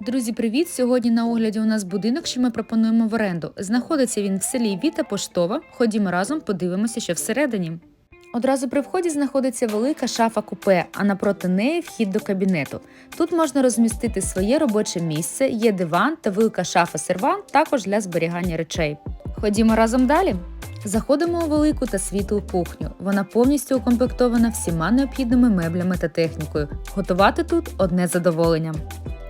Друзі, привіт! Сьогодні на огляді у нас будинок, що ми пропонуємо в оренду. Знаходиться він в селі Віта Поштова. Ходімо разом, подивимося, що всередині. Одразу при вході знаходиться велика шафа купе, а напроти неї вхід до кабінету. Тут можна розмістити своє робоче місце, є диван та велика шафа сервант також для зберігання речей. Ходімо разом далі. Заходимо у велику та світлу кухню. Вона повністю укомплектована всіма необхідними меблями та технікою. Готувати тут одне задоволення.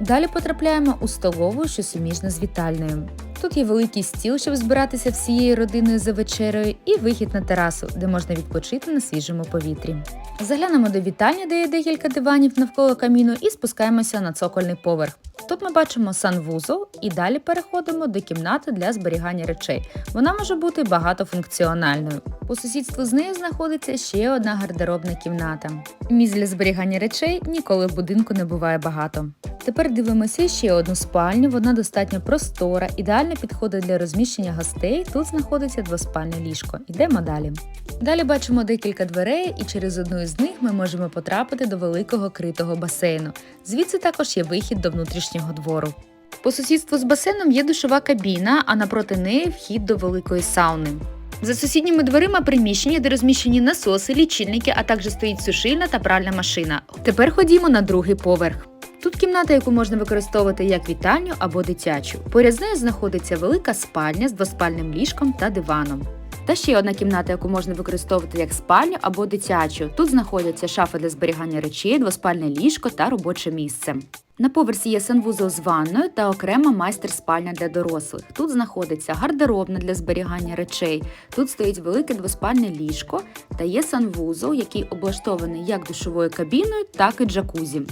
Далі потрапляємо у столову, що суміжна з вітальною. Тут є великий стіл, щоб збиратися всією родиною за вечерею, і вихід на терасу, де можна відпочити на свіжому повітрі. Заглянемо до вітальні, де є декілька диванів навколо каміну, і спускаємося на цокольний поверх. Тут ми бачимо санвузол і далі переходимо до кімнати для зберігання речей. Вона може бути багатофункціональною. По сусідству з нею знаходиться ще одна гардеробна кімната. Місць для зберігання речей ніколи в будинку не буває багато. Тепер дивимося ще одну спальню. Вона достатньо простора, ідеально підходить для розміщення гостей. Тут знаходиться двоспальне ліжко. Йдемо далі. Далі бачимо декілька дверей, і через одну із них ми можемо потрапити до великого критого басейну. Звідси також є вихід до внутрішнього двору. По сусідству з басейном є душова кабіна, а напроти неї вхід до великої сауни. За сусідніми дверима приміщення, де розміщені насоси, лічильники, а також стоїть сушильна та пральна машина. Тепер ходімо на другий поверх. Тут кімната, яку можна використовувати як вітальню або дитячу. Поряд з нею знаходиться велика спальня з двоспальним ліжком та диваном. Та ще одна кімната, яку можна використовувати як спальню або дитячу. Тут знаходяться шафа для зберігання речей, двоспальне ліжко та робоче місце. На поверсі є санвузол з ванною та окрема майстер-спальня для дорослих. Тут знаходиться гардеробна для зберігання речей. Тут стоїть велике двоспальне ліжко та є санвузол, який облаштований як душовою кабіною, так і джакузі.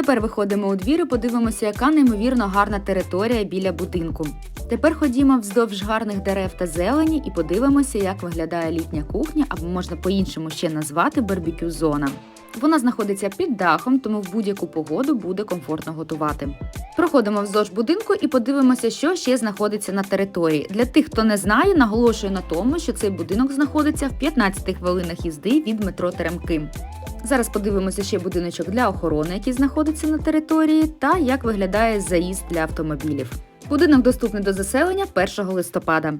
Тепер виходимо у двір і подивимося, яка неймовірно гарна територія біля будинку. Тепер ходімо вздовж гарних дерев та зелені і подивимося, як виглядає літня кухня, або можна по-іншому ще назвати барбекю зона. Вона знаходиться під дахом, тому в будь-яку погоду буде комфортно готувати. Проходимо вздовж будинку і подивимося, що ще знаходиться на території. Для тих, хто не знає, наголошую на тому, що цей будинок знаходиться в 15 хвилинах їзди від метро Теремки. Зараз подивимося ще будиночок для охорони, який знаходиться на території, та як виглядає заїзд для автомобілів. Будинок доступний до заселення 1 листопада.